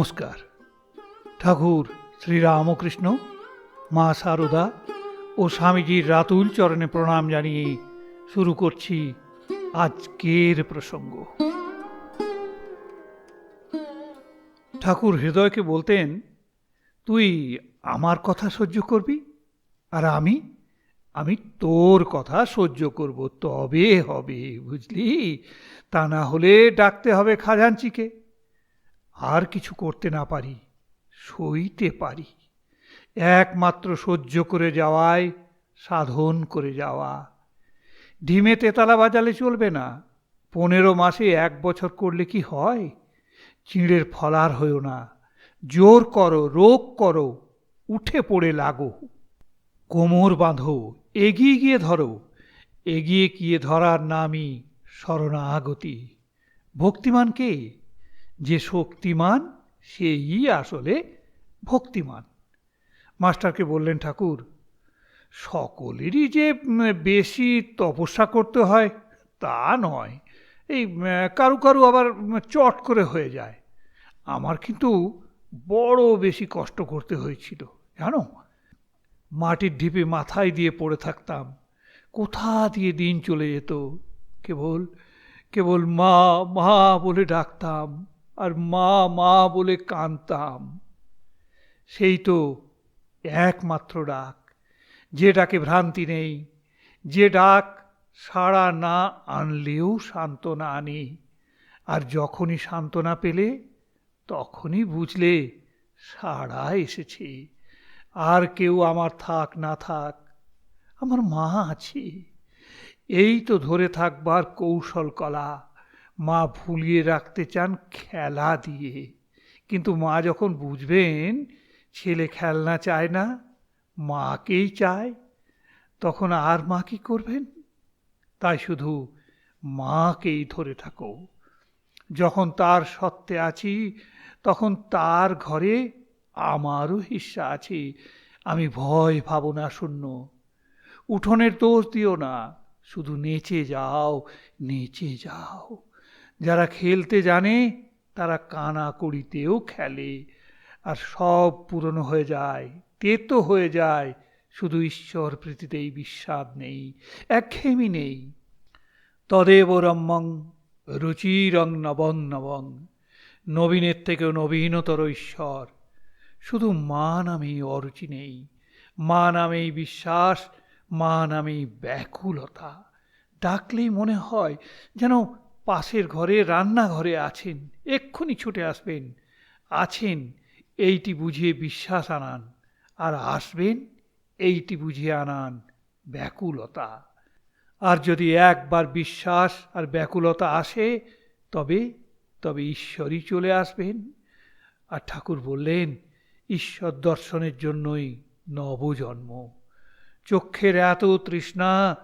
নমস্কার। ঠাকুর শ্রীরামকৃষ্ণ, মা সারদা ও স্বামীজির রাতুল চরণে প্রণাম জানিয়ে শুরু করছি আজকের প্রসঙ্গ। ঠাকুর হৃদয়কে বলতেন, তুই আমার কথা সহ্য করবি? আর আমি? আমি তোর কথা সহ্য করব। তবে হবে, বুঝলি? তা না হলে ডাকতে হবে খাজাঞ্চিকে। আর কিছু করতে না পারি, সইতে পারি। একমাত্র সহ্য করে যাওয়ায় সাধন করে যাওয়া। ডিমে তেতালা বাজালে চলবে না। পনেরো মাসে এক বছর করলে কি হয়? চিঁড়ের ফলার হয়েও না। জোর করো, রোগ করো, উঠে পড়ে লাগো। কোমর বাঁধো, এগিয়ে গিয়ে ধরো। এগিয়ে গিয়ে ধরার নামই শরণাগতি। ভক্তিমান কে? শক্তিমান সেই আসলে ভক্তিমান। মাস্টারকে বললেন, ঠাকুর, সকলেরই যে বেশি তপস্যা করতে হয়, তা নয়। এই কারু কারু আবার চট করে হয়ে যায়। আমার কিন্তু বড় বেশি কষ্ট করতে হয়েছিল, জানো? মাটির ঢিপে মাথায় দিয়ে পড়ে থাকতাম। কোথা দিয়ে দিন চলে যেত? কেবল কেবল মা মা বলে ডাকতাম। আর মা মা বলে কাঁদতাম। সেই তো একমাত্র ডাক। যে ডাকে ভ্রান্তি নেই, যে ডাক সাড়া না আনলেও সান্ত্বনা আনে। আর যখনই সান্ত্বনা পেলে, তখনই বুঝলে সাড়া এসেছে। আর কেউ আমার থাক, না থাক, আমার মা আছে। এই তো ধরে থাকবার কৌশল কলা। মা ভুলিয়ে রাখতে চান খেলা দিয়ে। কিন্তু মা যখন বুঝবেন, ছেলে খেলনা চায় না, মাকেই চায়, তখন আর মা কি করবেন? তাই শুধু মাকেই ধরে থাকো। যখন তার সত্ত্বে আছি, তখন তার ঘরে আমারও হিস্সা আছে। আমি ভয় ভাবনা শূন্য। উঠোনের দোষ দিও না, শুধু নেচে যাও নেচে যাও। যারা খেলতে জানে, তারা কানা কড়িতেও খেলে। আর সব পুরনো হয়ে যায়, তেতো হয়ে যায়, শুধু ঈশ্বর প্রীতিতেই বিশ্বাদ নেই, একঘেয়েমি নেই। তদেব রম্মং রুচিরং নবং নবং, নবীনের থেকেও নবীনতর ঈশ্বর। শুধু মা নামেই অরুচি নেই, মা নামেই বিশ্বাস, মা নামেই ব্যাকুলতা। ডাকলেই মনে হয় যেন পাশের ঘরে রান্নাঘরে আছেন, এক্ষুনি ছুটে আসবেন। আছেন, এইটি বুঝিয়ে বিশ্বাস আনান, আর আসবেন, এইটি বুঝিয়ে আনান ব্যাকুলতা। আর যদি একবার বিশ্বাস আর ব্যাকুলতা আসে, তবে তবে ঈশ্বরই চলে আসবেন। আর ঠাকুর বললেন, ঈশ্বর দর্শনের জন্যই নবজন্ম। চক্ষের এত তৃষ্ণা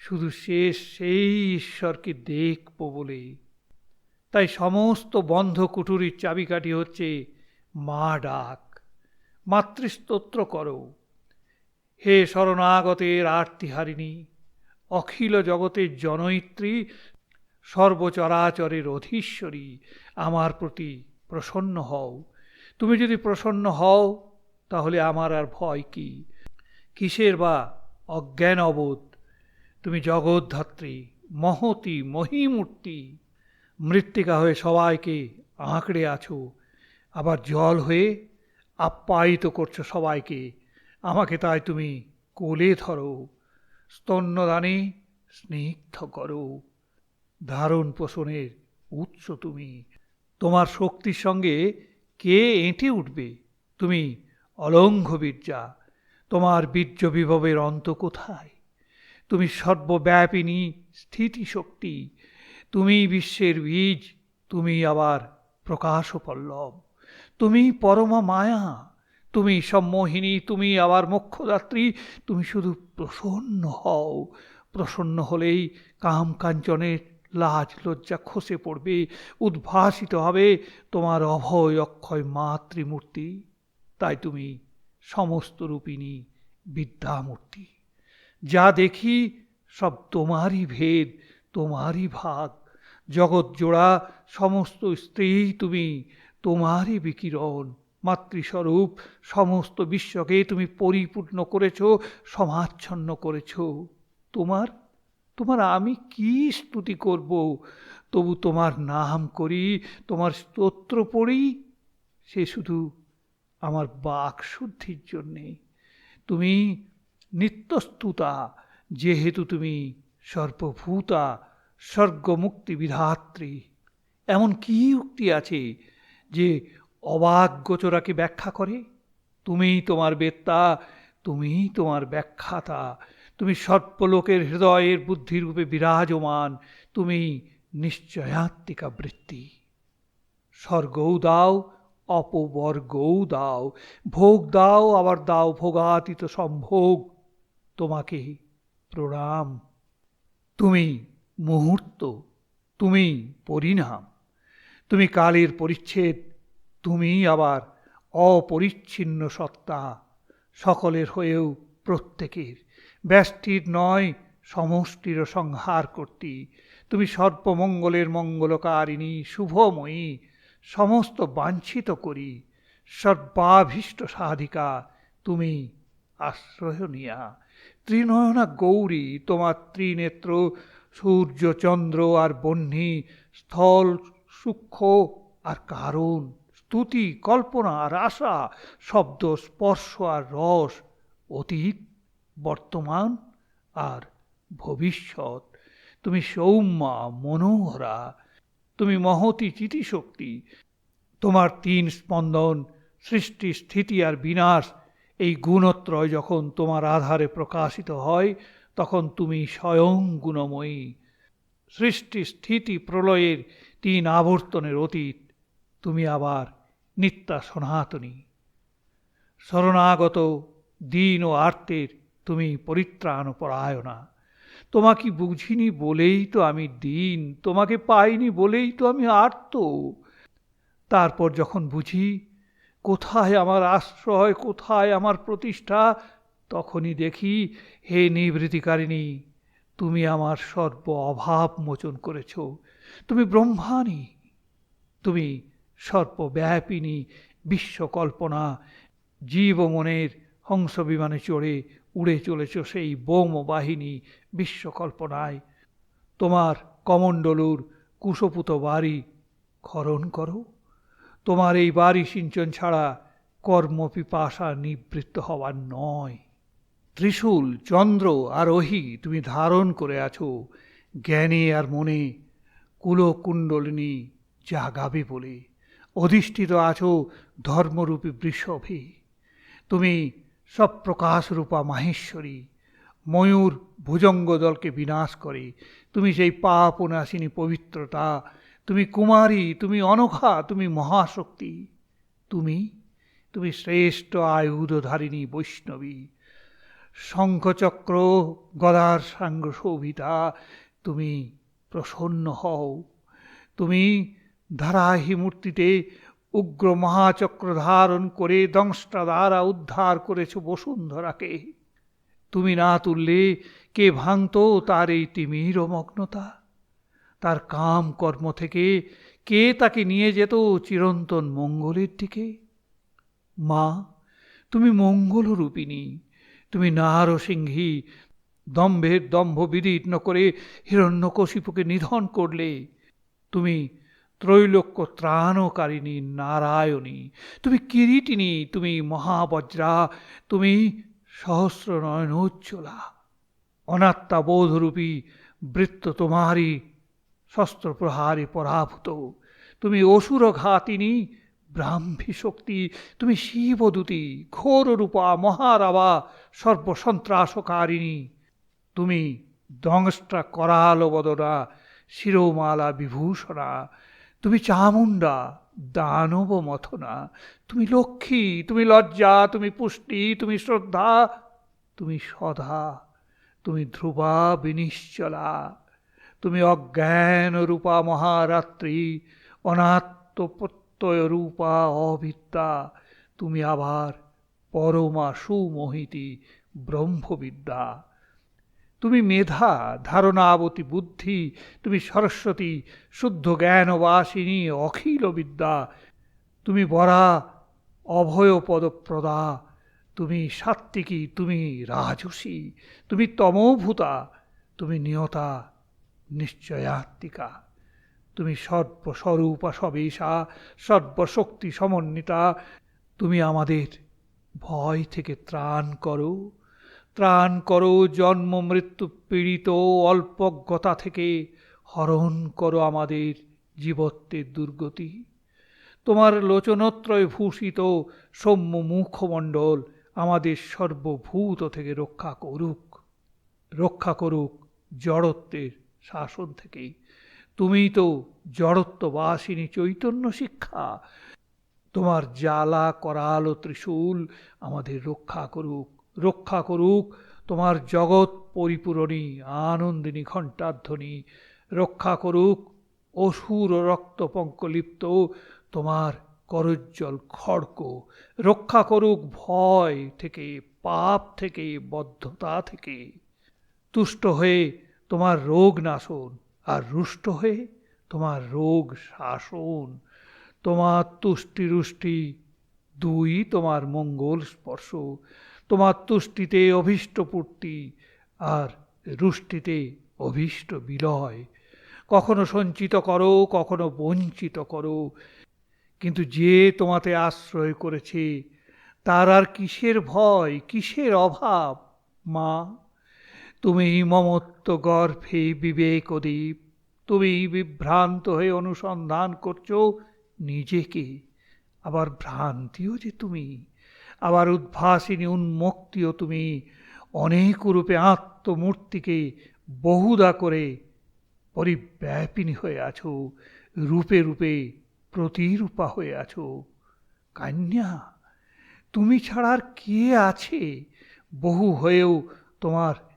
শুধু শেষ সেই ঈশ্বরকে দেখব বলে তাই সমস্ত বন্ধ কুঠুরির চাবিকাঠি হচ্ছে মা ডাক, মাতৃস্তোত্র করো। হে শরণাগতের আর্তিহারিণী, অখিল জগতের জনয়িত্রী, সর্বচরাচরের অধীশ্বরী, আমার প্রতি প্রসন্ন হও। তুমি যদি প্রসন্ন হও, তাহলে আমার আর ভয় কি? কিসের বা অজ্ঞান অবোধ তুমি জগৎধাত্রী মহতি, মহিমূর্তি। মৃত্তিকা হয়ে সবাইকে আঁকড়ে আছো। আবার জল হয়ে আপ্যায়িত করছ সবাইকে। আমাকে তাই তুমি কোলে ধরো। স্তন্যদানে স্নিগ্ধ করো। ধারণ পোষণের উৎস তুমি। তোমার শক্তির সঙ্গে কে এঁটে উঠবে? তুমি অলঙ্ঘ বীর্যা তোমার বীর্য বিভবের অন্ত কোথায়? তুমি সর্বব্যাপিনী স্থিতিশক্তি, তুমি বিশ্বের বীজ, তুমি আবার প্রকাশ পল্লব তুমি পরমা মায়া, তুমি সম্মোহিনী, তুমি আবার মোক্ষদাত্রী, তুমি শুধু প্রসন্ন হও। প্রসন্ন হলেই কাম কাঞ্চনের লাজ লজ্জা খসে পড়বে, উদ্ভাসিত হবে তোমার অভয় অক্ষয় মাতৃমূর্তি। তাই তুমি সমস্ত রূপিণী বিদ্যামূর্তি। যা দেখি সব তোমারই ভেদ, তোমারই ভাগ। জগৎ জোড়া সমস্ত স্ত্রী তুমি, তোমারই বিকিরণ। মাতৃস্বরূপ সমস্ত বিশ্বকে তুমি পরিপূর্ণ করেছ, সমাচ্ছন্ন করেছ। তোমার তোমার আমি কি স্তুতি করব? তবু তোমার নাম করি, তোমার স্তোত্র পড়ি, সে শুধু আমার বাক শুদ্ধির জন্যে। তুমি নিত্যস্তুতা, যেহেতু তুমি সর্বভূতা স্বর্গমুক্তি বিধাত্রী এমন কি উক্তি আছে যে অবাক গোচরাকে ব্যাখ্যা করে? তুমিই তোমার বেত্তা, তুমিই তোমার ব্যাখ্যাতা। তুমি সর্পলোকের হৃদয়ের বুদ্ধিরূপে বিরাজমান তুমি নিশ্চয়াত্মিকা বৃত্তি। স্বর্গও দাও, অপবর্গও দাও। ভোগ দাও, আবার দাও ভোগাতীত সম্ভোগ। তোমাকে প্রণাম। তুমি মুহূর্ত, তুমি পরিণাম। তুমি কালের পরিচ্ছেদ, তুমি আবার অপরিচ্ছিন্ন সত্তা, সকলের হয়েও প্রত্যেকের। ব্যষ্টির নয় সমষ্টিরও সংহার করতি। তুমি সর্বমঙ্গলের মঙ্গলকারিণী, শুভময়ী, সমস্ত বাঞ্ছিত করি। সর্বাভীষ্ট সাধিকা তুমি আশ্রয়নিয়া ত্রিনয়না গৌরী, তোমার ত্রিনেত্র, সূর্য, চন্দ্র আর বহ্নি স্থল, সূক্ষ্ম আর কারণ, স্তুতি, কল্পনা আর আশা, শব্দ, স্পর্শ আর রস, অতীত, বর্তমান আর ভবিষ্যৎ। তুমি সৌম্যা, মনোহরা, তুমি মহতি, চিতিশক্তি, তোমার তিন স্পন্দন, সৃষ্টি, স্থিতি আর বিনাশ এই গুণত্রয় যখন তোমার আধারে প্রকাশিত হয়, তখন তুমি স্বয়ং গুণময়ী। সৃষ্টি স্থিতি প্রলয়ের তিন আবর্তনের অতীত, তুমি আবার নিত্যা সনাতনী। শরণাগত দিন ও আর্তের তুমি পরিত্রাণ পরায়ণা তোমাকে বুঝিনি বলেই তো আমি দিন, তোমাকে পাইনি বলেই তো আমি আর্ত। তারপর যখন বুঝি কোথায় আমার আশ্রয়, কোথায় আমার প্রতিষ্ঠা? তখনই দেখি, হে নিবৃত্তিকারিণী তুমি আমার সর্ব অভাব মোচন করেছ। তুমি ব্রহ্মাণী, তুমি সর্বব্যাপিনী, বিশ্বকল্পনা জীব মনের হংস বিমানে চড়ে উড়ে চলেছ সেই বোম বাহিনী বিশ্বকল্পনায়। তোমার কমণ্ডলুর কুশপুত বাড়ি খরণ করো। তোমার এই বাড়ি সিঞ্চন ছাড়া কর্মপিপাসা নিবৃত্ত হওয়ার নয়। ত্রিশূল, চন্দ্র আর অহি তুমি ধারণ করে আছো, জ্ঞানে আর মনে কুলকুণ্ডলিনী জাগাবে বলে। অধিষ্ঠিত আছো ধর্মরূপী বৃষভে। তুমি সব প্রকাশ রূপা মাহেশ্বরী, ময়ূর ভুজঙ্গ দলকে বিনাশ করে। তুমি সেই পাপ নাশিনী পবিত্রতা তুমি কুমারী, তুমি অনঘা তুমি মহাশক্তি। তুমি তুমি শ্রেষ্ঠ আয়ুধধারিণী বৈষ্ণবী। শঙ্খচক্র গদার সাঙ্গ শোভিতা তুমি প্রসন্ন হও। তুমি ধারাহি মূর্তিতে উগ্র মহাচক্র ধারণ করে দংশটা দ্বারা উদ্ধার করেছ বসুন্ধরাকে। তুমি না তুললে কে ভাঙত তার এই তিমির মগ্নতা? তার কাম কর্ম থেকে কে তাকে নিয়ে যেত চিরন্তন মঙ্গলের দিকে? মা, তুমি মঙ্গল মঙ্গলরূপিণী, তুমি নারসিংহী, দম্ভের দম্ভ বিদীর্ণ করে হিরণ্যকশিপুকে নিধন করলে। তুমি ত্রৈলোক্য ত্রাণকারিণী নারায়ণী, তুমি কিরিটিনী তুমি মহাবজ্রা, তুমি সহস্র নয়নোজ্জ্বলা। অনাত্মা বোধরূপী বৃত্ত তোমারই শস্ত্র প্রহারে পরাভূত। তুমি অসুর ঘাতিনী ব্রাহ্মী শক্তি তুমি শিবদূতী ঘোর রূপা মহারাবা, সর্বসন্ত্রাসকারিণী। তুমি দংষ্টা করাল বদনা শিরোমালা বিভূষণা। তুমি চামুণ্ডা দানব মথনা তুমি লক্ষ্মী, তুমি লজ্জা, তুমি পুষ্টি, তুমি শ্রদ্ধা, তুমি সদা তুমি ধ্রুবা বিনিশ্চলা। তুমি অজ্ঞান রূপা মহারাত্রি অনাত্মপ্রত্যয় রূপা অবিদ্যা তুমি আবার পরমা সুমোহিতী ব্রহ্মবিদ্যা। তুমি মেধা, ধারণাবতী বুদ্ধি, তুমি সরস্বতী শুদ্ধ জ্ঞানবাসিনী অখিল বিদ্যা, তুমি বরা অভয় পদপ্রদা তুমি সাত্ত্বিকী, তুমি রাজসী, তুমি তমোভূতা, তুমি নিয়তা নিশ্চয়াত্মিকা। তুমি সর্বস্বরূপা সবেশা, সর্বশক্তি সমন্বিতা। তুমি আমাদের ভয় থেকে ত্রাণ করো। ত্রাণ করো জন্ম, মৃত্যু, পীড়িত অল্পজ্ঞতা থেকে। হরণ করো আমাদের জীবত্বের দুর্গতি। তোমার লোচনত্রয় ভূষিত সৌম্য মুখমণ্ডল আমাদের সর্বভূত থেকে রক্ষা করুক। রক্ষা করুক জড়ত্বের শাসন থেকে তুমি তো জড়ত্ববাসিনী চৈতন্য শিক্ষা। তোমার জ্বালা, করালো ত্রিশূল আমাদের রক্ষা করুক রক্ষা করুক। তোমার জগৎ পরিপূরণী, আনন্দিনী ঘণ্টাধ্বনি। রক্ষা করুক, অসুর রক্তপঙ্কলিপ্ত তোমার করজ্জল খড়ক। রক্ষা করুক ভয় থেকে, পাপ থেকে, বদ্ধতা থেকে। তুষ্ট হয়ে তোমার রোগ নাশন, আর রুষ্ট হয়ে তোমার রোগ শাসন। তোমার তুষ্টি রুষ্টি দুই তোমার মঙ্গল স্পর্শ। তোমার তুষ্টিতে অভীষ্ট পূর্তি, আর রুষ্টিতে অভীষ্ট বিলয়। কখনো সঞ্চিত করো, কখনো বঞ্চিত করো। কিন্তু যে তোমাতে আশ্রয় করেছে, তার আর কিসের ভয়, কিসের অভাব? মা তুমি মমত্ব, গর্ভে বিবেক দ্বীপ তুমি বিভ্রান্ত হয়ে অনুসন্ধান করছ নিজেকে। আবার ভ্রান্তিও যে তুমি। আবার উদ্ভাসিনী উন্মুক্তিও তুমি। অনেক রূপে আত্মমূর্তিকে বহুদা করে পরিব্যাপিনী হয়ে আছো। রূপে রূপে প্রতিরূপা হয়ে আছো। কান্যা, তুমি ছাড়ার কে আছে? বহু হয়েও তোমার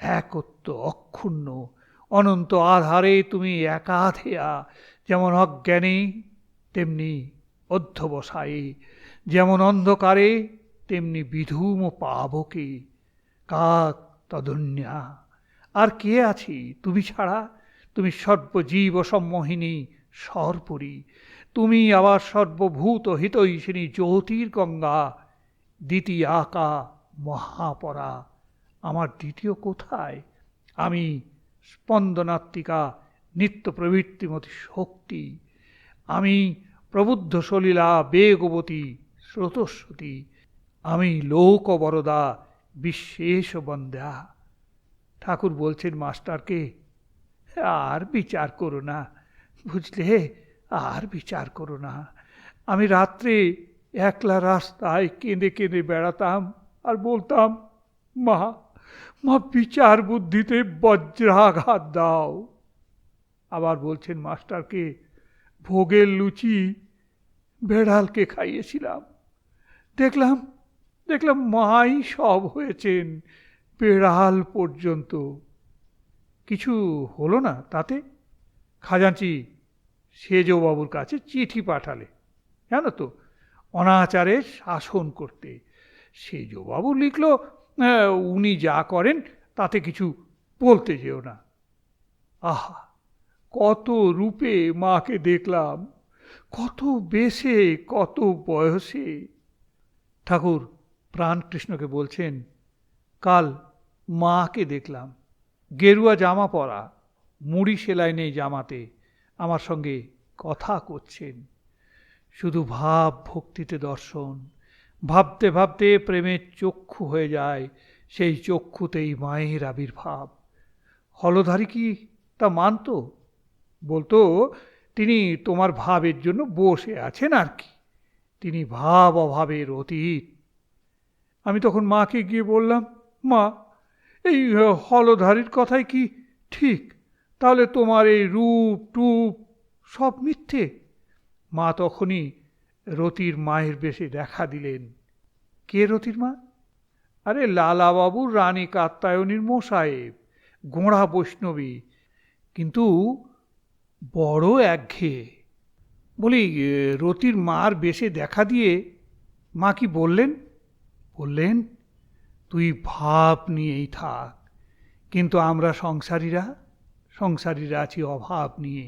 একত্ব, অক্ষুণ্ণ, অনন্ত আধারে তুমি একাধেয়া, যেমন অজ্ঞানে, তেমনি অধ্যবসায়ে, যেমন অন্ধকারে, তেমনি বিধুম পাবকে। কাক তদন্যা, আর কে আছি তুমি ছাড়া? তুমি সর্বজীব সম্মোহিনী, সর্পরী। তুমি আবার সর্বভূত হিতৈষিনী, জ্যোতির্গঙ্গা দ্বিতীয় আকা মহাপরা। আমার দ্বিতীয় কোথায়? আমি স্পন্দনাত্মিকা নিত্য প্রবৃত্তিমতী শক্তি। আমি প্রবুদ্ধ সলীলা বেগবতী, স্রোতস্বতী। আমি লোকবরদা বিশ্বেষ বন্দা ঠাকুর বলছেন, মাস্টারকে, আর বিচার করো না। বুঝলে, আর বিচার করো না। আমি রাত্রে একলা রাস্তায় কেঁদে কেঁদে বেড়াতাম আর বলতাম, মা মা বিচার বুদ্ধিতে বজ্রাঘাত দাও। আবার বলছেন, মাস্টারকে ভোগের লুচি বেড়ালকে খাইয়েছিলাম। দেখলাম দেখলাম মাই সব হয়েছেন বেড়াল পর্যন্ত। কিছু হলো না তাতে? খাজাঞ্চি সেজবাবুর কাছে চিঠি পাঠালে। জানো তো, অনাচারে শাসন করতে সেজবাবু লিখল উনি যা করেন তাতে কিছু বলতে যেও না। আহা, কত রূপে মাকে দেখলাম, কত বেশে, কত বয়সে। ঠাকুর, প্রাণকৃষ্ণকে বলছেন, কাল মাকে দেখলাম, গেরুয়া জামা পরা, মুড়ি সেলাই নেই জামাতে, আমার সঙ্গে কথা করছেন। শুধু ভাব ভক্তিতে দর্শন ভাবতে ভাবতে প্রেমের চক্ষু হয়ে যায়, সেই চক্ষুতেই মায়ের আবির্ভাব। হলধারী কি তা মানত? বলতো, তিনি তোমার ভাবের জন্য বসে আছেন আর কি। তিনি ভাব অভাবের অতীত। আমি তখন মাকে গিয়ে বললাম, মা, এই হলধারীর কথাই কি ঠিক? তাহলে তোমার এই রূপ, টুপ সব মিথ্যে? মা তখনই রতির মায়ের বেশে দেখা দিলেন। কে রতির মা? আরে লালাবাবুর রানী কাত্তায়নীর মোসাহেব গোঁড়া বৈষ্ণবী। কিন্তু বড় একঘেয়ে। বলি রতির মার বেশে দেখা দিয়ে মা কি বললেন? বললেন, তুই ভাব নিয়েই থাক, কিন্তু আমরা সংসারীরা সংসারীরা আছি অভাব নিয়ে।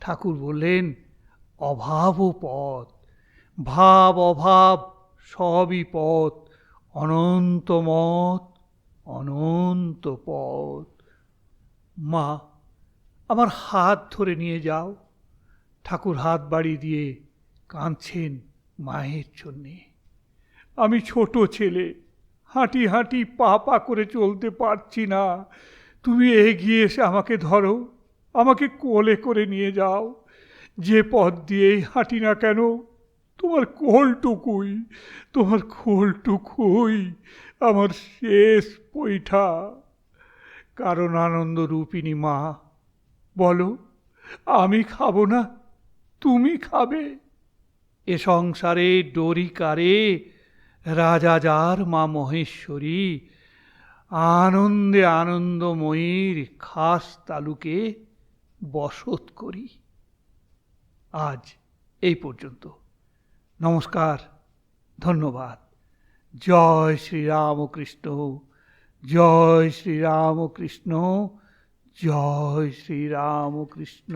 ঠাকুর বললেন, অভাবও পথ ভাব অভাব সবই পথ অনন্ত মত অনন্ত পথ মা, আমার হাত ধরে নিয়ে যাও। ঠাকুর হাত বাড়ি দিয়ে কাঁদছেন মায়ের জন্যে। আমি ছোট ছেলে, হাঁটি হাঁটি পা পা করে চলতে পারছি না। তুমি এগিয়ে এসে আমাকে ধরো, আমাকে কোলে করে নিয়ে যাও। যে পথ দিয়েই হাঁটি না কেন তোমার কোলটুকুই তোমার কোলটুকুই আমার শেষ পৈঠা। কারণ আনন্দ রূপিণী মা, বলো, আমি খাব না, তুমি খাবে। এ সংসারে ডরি কারে রাজা যার মা মহেশ্বরী, আনন্দে আনন্দময়ীর খাস তালুকে বসত করি। আজ এই পর্যন্ত। নমস্কার ধন্যবাদ। জয় শ্রীরামকৃষ্ণ জয় শ্রীরামকৃষ্ণ জয় শ্রীরামকৃষ্ণ।